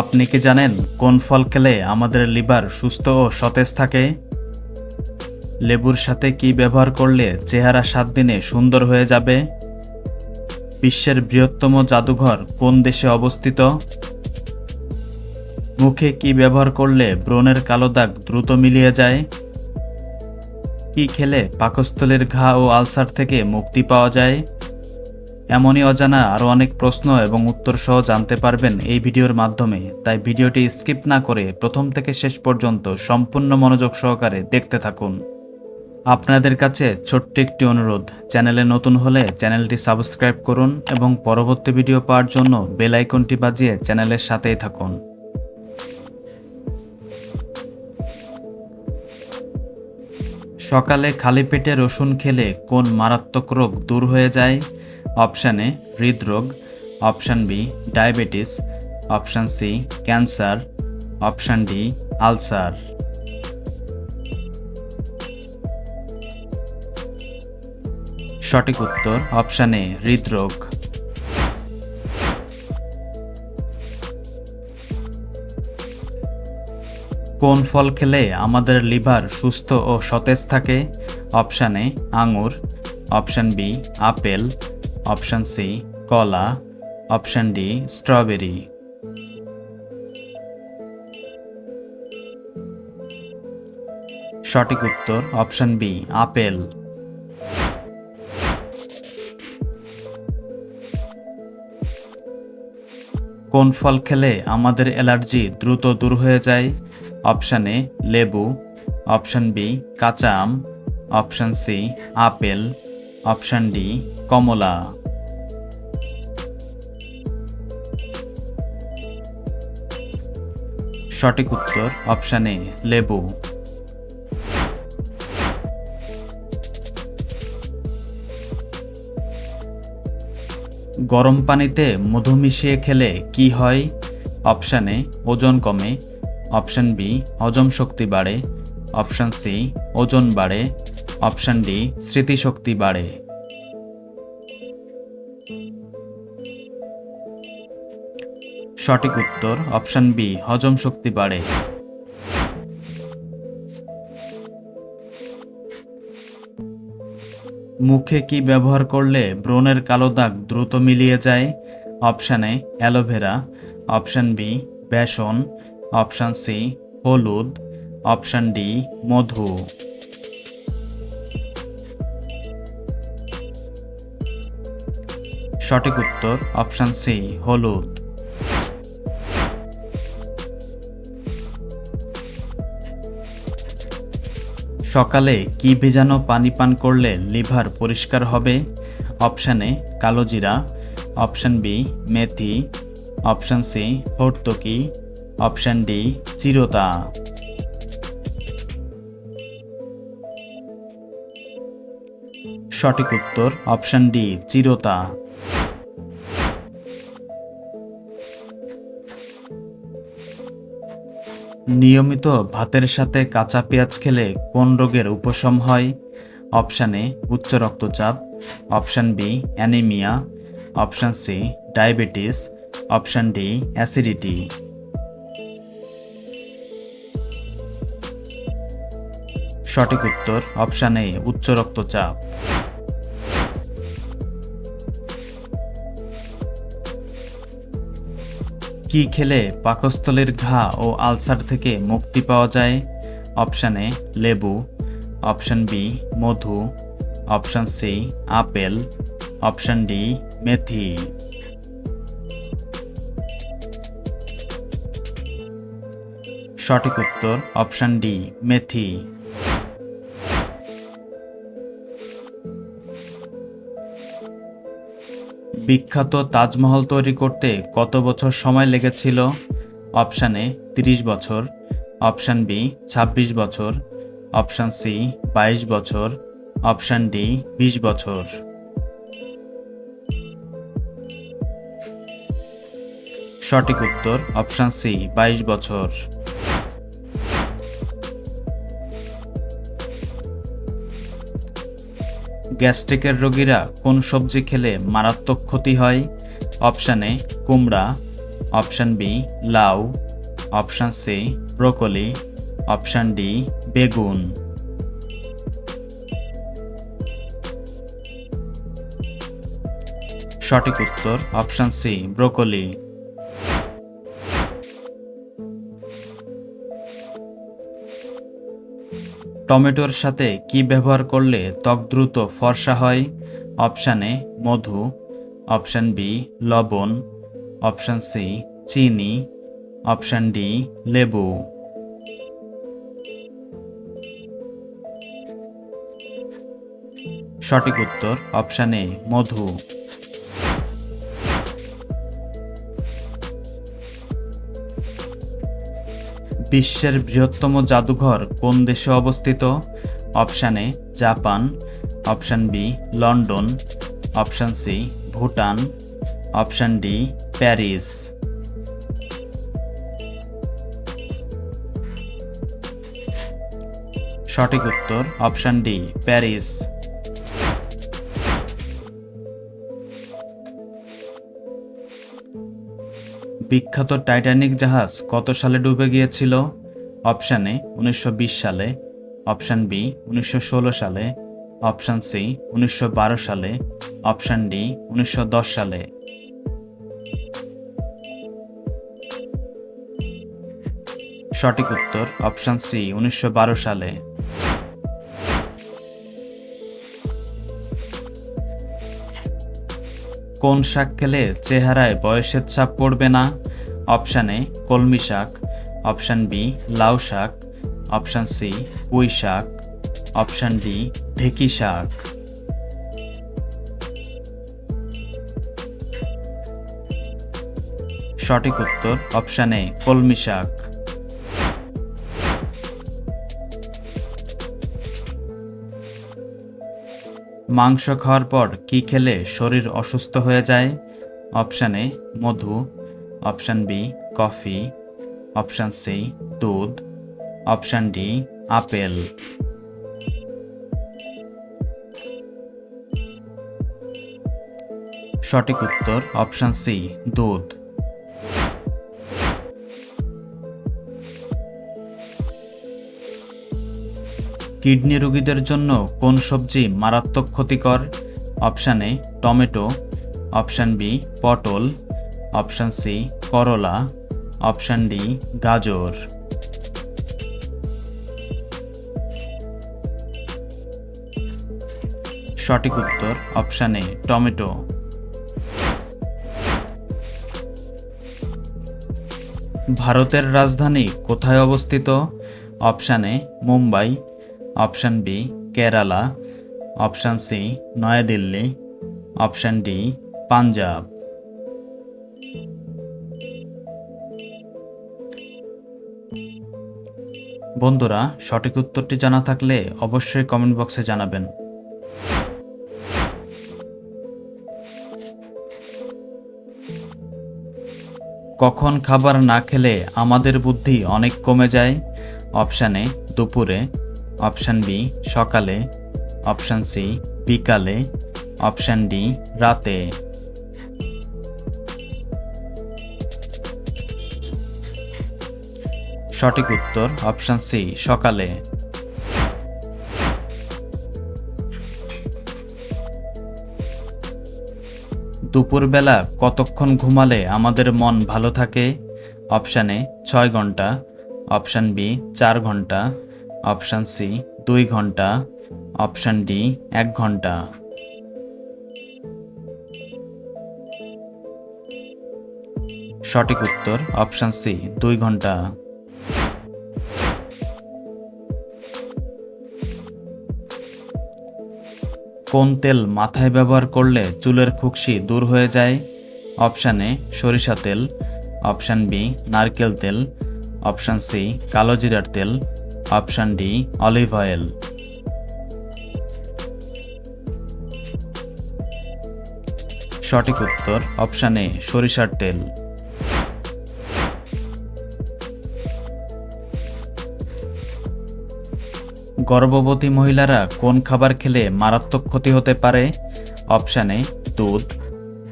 আপনি কি জানেন কোন ফল খেলে আমাদের লিভার সুস্থ ও সতেজ থাকে? লেবুর সাথে কি ব্যবহার করলে চেহারা সাত দিনে সুন্দর হয়ে যাবে? বিশ্বের বৃহত্তম জাদুঘর কোন দেশে অবস্থিত? মুখে কি ব্যবহার করলে ব্রণের কালো দাগ দ্রুত মিলিয়ে যায়? কি খেলে পাকস্থলীর ঘা ও আলসার থেকে মুক্তি পাওয়া যায়? এমনই অজানা আরও অনেক প্রশ্ন এবং উত্তর সহ জানতে পারবেন এই ভিডিওর মাধ্যমে। তাই ভিডিওটি স্কিপ না করে প্রথম থেকে শেষ পর্যন্ত সম্পূর্ণ মনোযোগ সহকারে দেখতে থাকুন। আপনাদের কাছে ছোট্ট একটি অনুরোধ, চ্যানেলে নতুন হলে চ্যানেলটি সাবস্ক্রাইব করুন এবং পরবর্তী ভিডিও পাওয়ার জন্য বেল আইকনটি বাজিয়ে চ্যানেলের সাথেই থাকুন। সকালে খালি পেটে রসুন খেলে কোন মারাত্মক রোগ দূর হয়ে যায়? অপশান এ হৃদরোগ, option B diabetes, option C cancer, option D ulcer. সঠিক উত্তর অপশান এ হৃদরোগ। কোন ফল খেলে আমাদের লিভার সুস্থ ও সতেজ থাকে? অপশান এ আঙুর, option B apple option C, কলা, অপশান ডি, স্ট্রবেরি। সঠিক উত্তর অপশান বি, আপেল। কোন ফল খেলে আমাদের অ্যালার্জি দ্রুত দূর হয়ে যায়? অপশান এ, লেবু। অপশান বি, কাঁচা আম। Option C, apple. Option D কমলা সঠিক উত্তর অপশান এ লেবু। গরম পানিতে মধু মিশিয়ে খেলে কি হয়? অপশান এ ওজন কমে। অপশান বি হজম শক্তি বাড়ে। অপশান সি ওজন বাড়ে। অপশান ডি, স্মৃতিশক্তি বাড়ে। সঠিক উত্তর অপশান বি, হজম শক্তি বাড়ে। মুখে কি ব্যবহার করলে ব্রণের কালো দাগ দ্রুত মিলিয়ে যায়? Option A, aloe vera. Option B, besan. Option C, হলুদ। অপশান ডি, মধু। সঠিক উত্তর অপশান সি, হলুদ। সকালে কি ভেজানো পানি পান করলে লিভার পরিষ্কার হবে? অপশানে কালো জিরা। অপশান বি, মেথি। অপশান সি হর্তকি অপশান ডি, চিরতা। সঠিক উত্তর অপশান ডি, চিরতা। নিয়মিত ভাতের সাথে কাঁচা পেঁয়াজ খেলে কোন রোগের উপশম হয়? অপশান এ, উচ্চ রক্তচাপ, option B, anaemia, option C, diabetes, option D, acidity. সঠিক উত্তর অপশান এ, উচ্চ রক্তচাপ। কি খেলে পাকস্থলীর ঘা ও আলসার থেকে মুক্তি পাওয়া যায়? অপশান এ, লেবু। অপশান বি, মধু। Option C, apple. Option D, মেথি। সঠিক উত্তর অপশান ডি, মেথি। বিখ্যাত তাজমহল তৈরি করতে কত বছর সময় লেগেছিল? অপশান এ, তিরিশ বছর। অপশান বি ২৬ বছর। অপশান সি, বাইশ বছর। অপশান ডি, বিশ বছর। সঠিক উত্তর অপশান সি, বাইশ বছর। গ্যাস্ট্রিকের রোগীরা কোন সবজি খেলে মারাত্মক ক্ষতি হয়? অপশান এ, কুমড়া। অপশান বি, লাউ। Option C, broccoli. Option D, বেগুন। সঠিক উত্তর অপশান সি, ব্রোকলি। টমেটোর সাথে কি ব্যবহার করলে ত্বক দ্রুত ফর্সা হয়? অপশান এ, মধু। অপশান বি, লবণ। অপশান সি, চিনি। অপশান ডি, লেবু। সঠিক উত্তর অপশান এ, মধু। বিশ্বের বৃহত্তম জাদুঘর কোন দেশে অবস্থিত? Option A, Japan. Option B, London. Option C, Bhutan. Option D, Paris. সঠিক উত্তর অপশান ডি, প্যারিস। বিখ্যাত টাইটানিক জাহাজ কত সালে ডুবে গিয়েছিল? অপশান এ, উনিশশো বিশ সালে, অপশান বি, উনিশশো ষোলো সালে, অপশান সি, উনিশশো বারো সালে, অপশান ডি, উনিশশো দশ সালে। সঠিক উত্তর অপশান সি, উনিশশো বারো সালে। কোন শাক খেলে চেহারায় বয়সের ছাপ পড়বে না? অপশান এ, কলমি শাক। অপশান বি, লাউ শাক। অপশান সি, পুঁই শাক। অপশান ডি, ঢেকি শাক। সঠিক উত্তর অপশান এ, কলমি শাক। মাংস খাওয়ার পর কি খেলে শরীর অসুস্থ হয়ে যায়? Option A, Madhu. Option B, coffee. Option C, দুধ। Option D, apple. সঠিক উত্তর, অপশান সি, দুধ। কিডনি রোগীদের জন্য কোন সবজি মারাত্মক ক্ষতিকর? Option A, tomato. Option B, পটল। অপশান সি, করলা। অপশান ডি, গাজর। সঠিক উত্তর অপশান এ, টমেটো। ভারতের রাজধানী কোথায় অবস্থিত? Option A, Mumbai. Option B, Kerala. Option C, New Delhi. Option D, Punjab. বন্ধুরা, সঠিক উত্তরটি জানা থাকলে অবশ্যই কমেন্ট বক্সে জানাবেন। কখন খাবার না খেলে আমাদের বুদ্ধি অনেক কমে যায়? অপশানে দুপুরে। অপশান বি, সকালে। অপশান সি, বিকালে। অপশান ডি, রাতে। সঠিক উত্তর, অপশান সি, সকালে। দুপুরবেলা কতক্ষণ ঘুমালে আমাদের মন ভালো থাকে? অপশানে ছয় ঘণ্টা। অপশান বি, চার ঘণ্টা। অপশান সি, দুই ঘণ্টা। অপশান ডি, এক ঘণ্টা। সঠিক উত্তর, অপশান সি, দুই ঘণ্টা। কোন তেল মাথায় ব্যবহার করলে চুলের খুকশি দূর হয়ে যায়? অপশান এ, সরিষা তেল। অপশান বি, নারকেল তেল। অপশান সি, কালো জিরার তেল। Option D, olive oil. সঠিক উত্তর, অপশান এ, সরিষার তেল। গর্ভবতী মহিলারা কোন খাবার খেলে মারাত্মক ক্ষতি হতে পারে? অপশান এ, দুধ।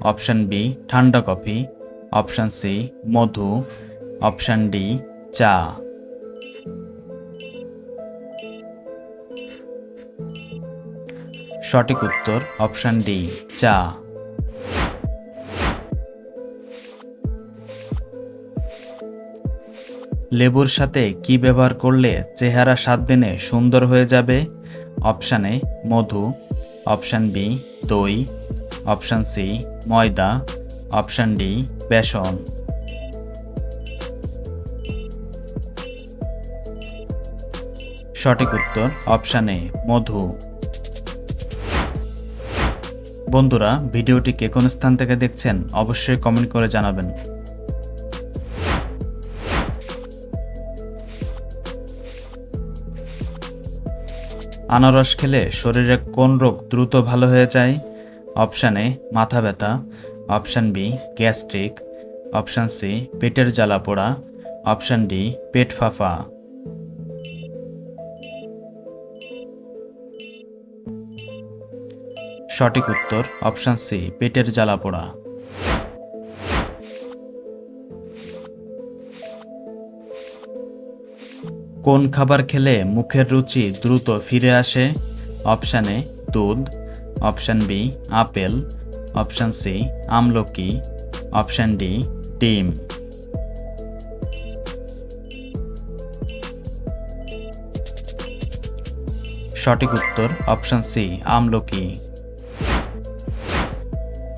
অপশান বি, ঠান্ডা কফি। অপশান সি, মধু। অপশান ডি, চা। সঠিক উত্তর অপশান ডি, চা। লেবুর সাথে কি ব্যবহার করলে চেহারা সাত দিনে সুন্দর হয়ে যাবে? অপশান এ, মধু। অপশান বি, দই। অপশান সি, ময়দা। অপশান ডি, বেসন। সঠিক উত্তর অপশান এ, মধু। বন্ধুরা, ভিডিওটি কে কোন স্থান থেকে দেখছেন অবশ্যই কমেন্ট করে জানাবেন। আনারস খেলে শরীরে কোন রোগ দ্রুত ভালো হয়ে যায়? অপশান এ, মাথা ব্যথা। Option B, gastric. Option C, পেটের জ্বালা পোড়া। অপশান ডি, পেট ফাফা। সঠিক উত্তর, অপশান সি, পেটের জ্বালা পোড়া। কোন খাবার খেলে মুখের রুচি দ্রুত ফিরে আসে? অপশান এ, দুধ। Option B, apple. Option C, আমলকি। অপশান ডি, ডিম। সঠিক উত্তর, অপশান সি, আমলকি।